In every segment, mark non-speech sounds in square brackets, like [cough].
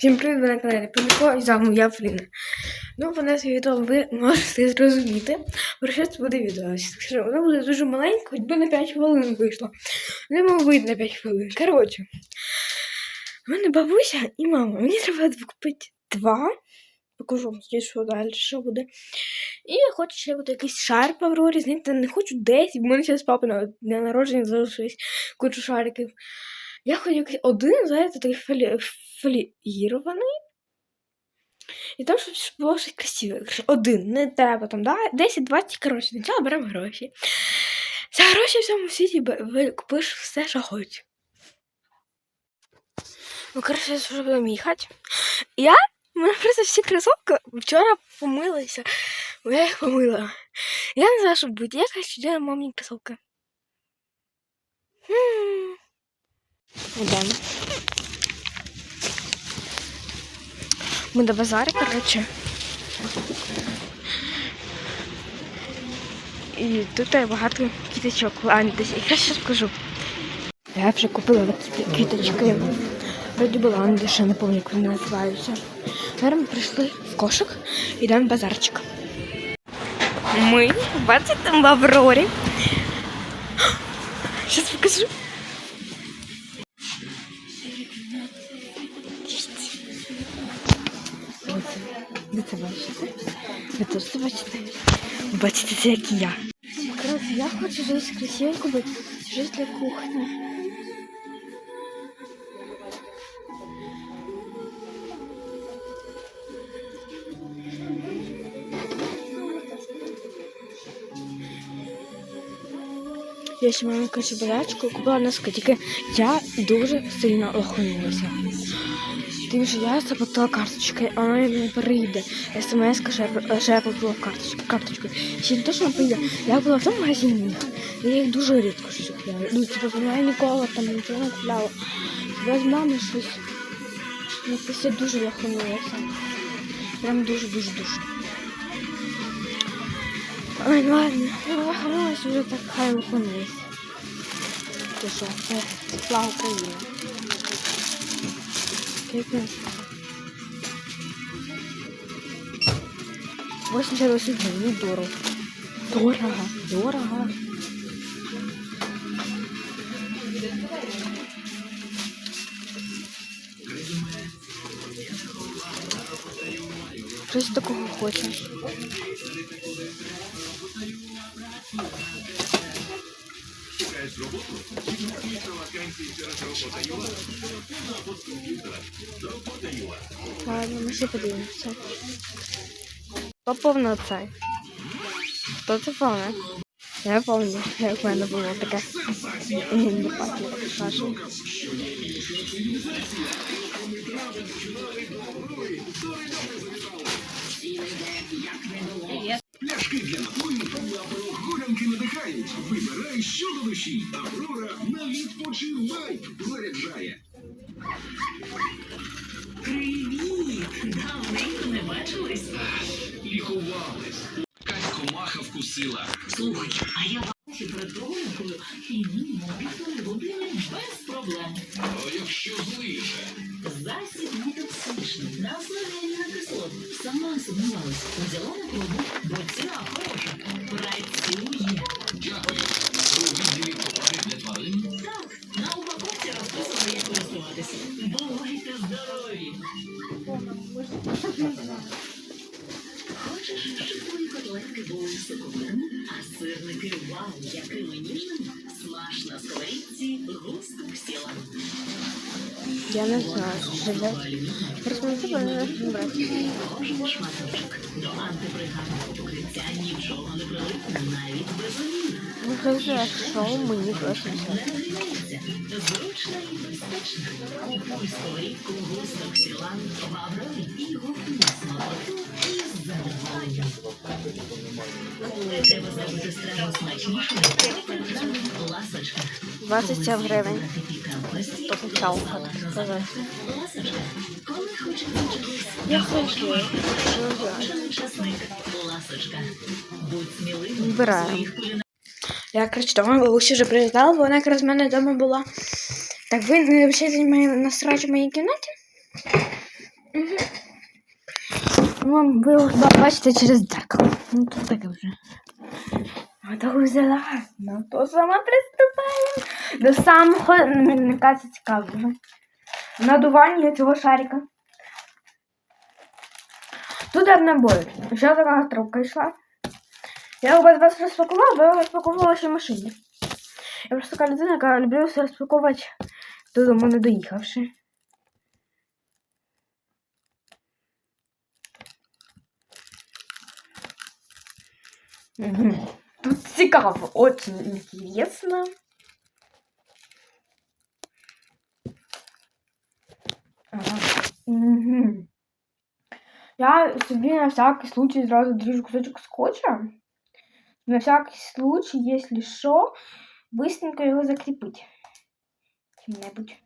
Всім привіт, ви на каналі Панко і з вами я Фліна. Ну, по назві відео ви можете зрозуміти, про що це буде відео. Що Воно буде дуже маленьке, хоч би на 5 хвилин вийшло. Не вийти на 5 хвилин. Коротше, у мене бабуся і мама. Мені треба купити два. Покажу вам, що далі, що буде. І я хочу ще буде якийсь шар по Аврорі, знаєте, не хочу 10, бо мене зараз папа на дня народження залишилось кучу шариків. Я якийсь один, знаєте, такий фолі... фоліїрований. І там, щоб було щось красиве. Один, не треба там, да? 10-20, коротше, спочатку беремо гроші. За гроші в цьому світі купиш все, що хочеш. Ну, коротше, вже будемо їхати. Я, у мене просто всі кросовки вчора помилися. Я їх помила. Я не знаю, що буде. Я делать мамні кросовки. М. Йдемо. Ми до базару, коротше. І тут є багато квіточок. А, десь. Я зараз покажу. Я вже купила такі квіточки. Вроді баланди, ще не пам'ятаю, як вони називаються. Зараз ми прийшли в кошик і йдемо в базарчик. Ми, бачите, в Аврорі. [gasps] Зараз покажу. Це бачите? Ви теж це бачите? Бачите, це як я. Коротше, я хочу щось красивенько бути, щось для кухні. Я ще маю коротше, болячку, купила тільки я дуже сильно лоханулася. Тим, що я заплатила карточкою, а вона не прийде. СМС, я, що я платила карточку. Ще не те, що вона прийде. Я була в тому магазині. Я їх дуже рідко щось купляю. Ну, типу, вона ніколи там нічого не купляла. Я з мами щось. Ну, це я дуже лоханулася. Прям дуже-дуже-дуже. Ой, ну ладно, я лоханулася вже так хай лоханулася. Ти що, це слава Україні. Яке? 88 гривень, ну дорого. Дорого, дорого. Щось такого хоче. Ладно, ми ще подивимося. Хто цей? Хто це повне? Я пам'ятаю, як в мене було таке. Не пахло кашу. Пляшки для напоїв Аврора горанки надихають. Вибирай, що до душі. Аврора на відпочивай заряджає. Привіт! Давненько не бачились. Лікувались. Якась комаха вкусила. Слухай, а я взяла бо ціна хороша. Працює. Дякую. У відділі товарів для тварин. Так, на упаковці розписано, як користуватися. Бувайте здорові! Хочеш, щоб твої котлетки були соковитими, а сирники вау, якими ніжними? Смаж на сковорідці густо сіла. Я не знаю, що взяти. Просто не треба не брати. Ну, хай що мені просто нагріється. Зручно і безпечно. Купуй сковорідку густо сіла в і гукни смакоту із задоволенням. Треба зробити страву смачнішою. Ласочка. 27 гривень. Хочеться чогось Я хочу. Вибираємо. Я, коротше, дома бабуся вже приїздала, бо вона якраз в мене вдома була. Так ви не вчите мене насрати в моїй кімнаті? Ну, ви бачите через дзеркало. Ну, тут таке вже. А то взяла. Ну, то саме приступаємо до самого, м, мені кажеться, цікавого. Надування цього шарика. Тут набої. Ще така трубка йшла. Я без вас розпакувала, бо я розпаковувала ще в. Я просто така людина, яка люблю все розпаковувати додому не доїхавши. Тут цікаво, очень интересно. Ага. Мгм. Я собі на всякий случай зразу дріжу кусочок скотча. На всякий случай, если що, быстренько його закріпить. Чим-небудь.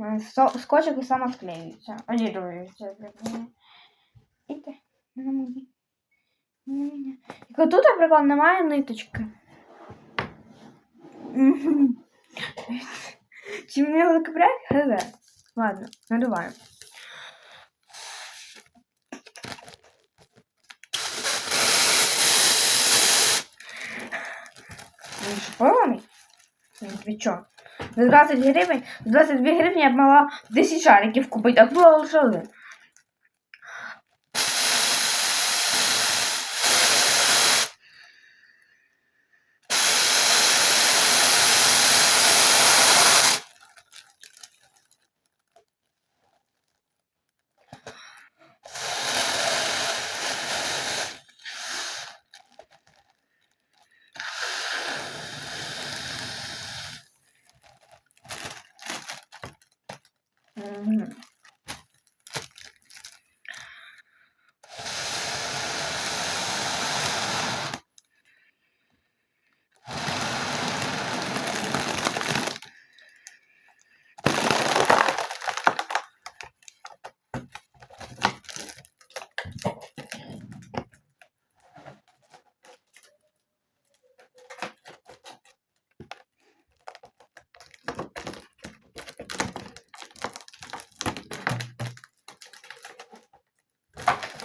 Е, со- Скотчик і сама склеюється. А ні, думаю, це Іде. на мені. На мене. Тільки тут, наприклад, немає ниточки. Чи його закріплять? Хз. Ладно, надуваємо. Він шипований? Ви чо? За 20 гривень, за 22 гривні я б мала 10 шариків купити, а було лише один. 嗯。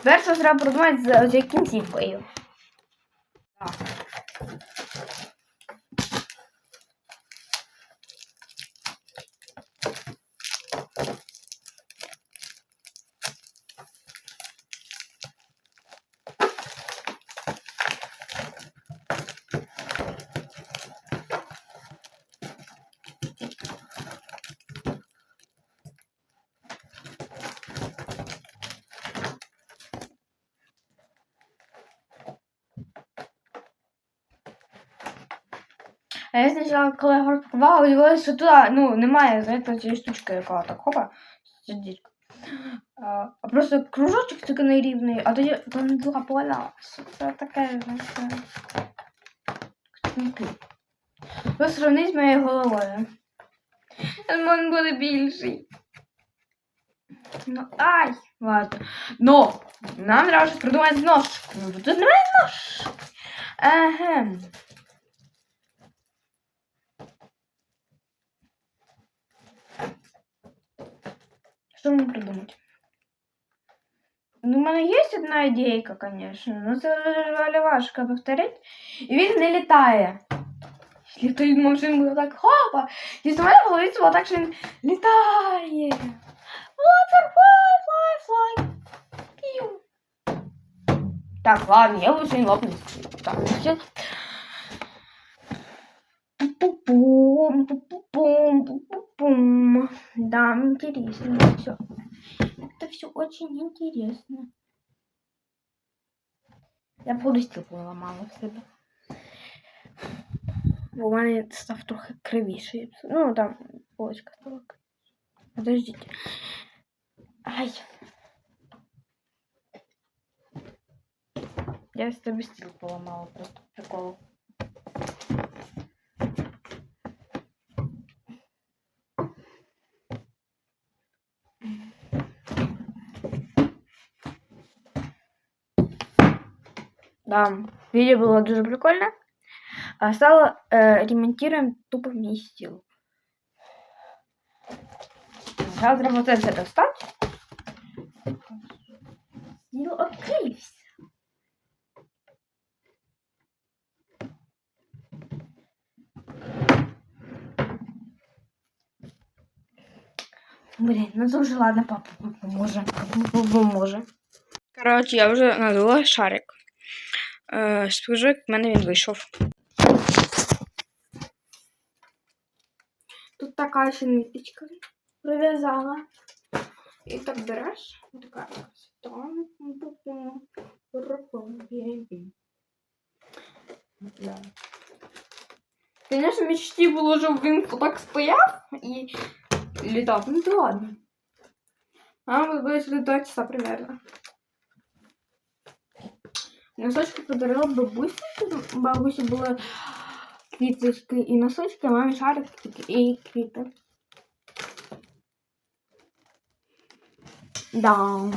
Перше треба продумати з, з кінцівкою. Так. А я спочатку, коли я розпакувала, дивилася, що туди ну, немає, знаєте, цієї штучки, яка так хопа, сидить. А, просто кружочок такий нерівний, а тоді там друга поля. Це таке, знаєте. Ви сравніть з моєю головою. Він буде більший. Ну, ай! Ладно. Но! Нам треба щось придумати ножкою. Ну, Тут немає нож. Ага. Что мне придумать? Ну, у мене є одна ідейка, конечно, но це дуже важко повторити. І він не літає. Якщо той машин буде так хопа, і з мене в голові це було так, що він літає. Butterfly, fly, fly. Піу. Так, ладно, я лучше не лопну. Так, все. Пу-пум, Да, интересно все. Это все очень интересно. Я походу стіл поламала в себе. Бо у мене став трохи кривіший. Ну, там полочка стала. кривіша. Подождите. Ай. Я з тебе стіл поламала просто прикол. Да, видео было дуже прикольно. А стало э, ремонтируем тупо мій стіл. Зараз треба це все достати. Стіл відкрився. Блін, ну це вже ладно, папа поможе. Папа поможе. Коротше, я вже надула шарик. Е, Спожик, в мене він вийшов. Тут така ще ниточка прив'язала. І так береш. Така. там. Да. Конечно, мечті було, щоб він так стояв і літав. Ну то ладно. А ми будуть літати часа примерно. Носочки подарила бабусі. Бабусі були квіточки і носочки, а мамі шарик і квіти. Да.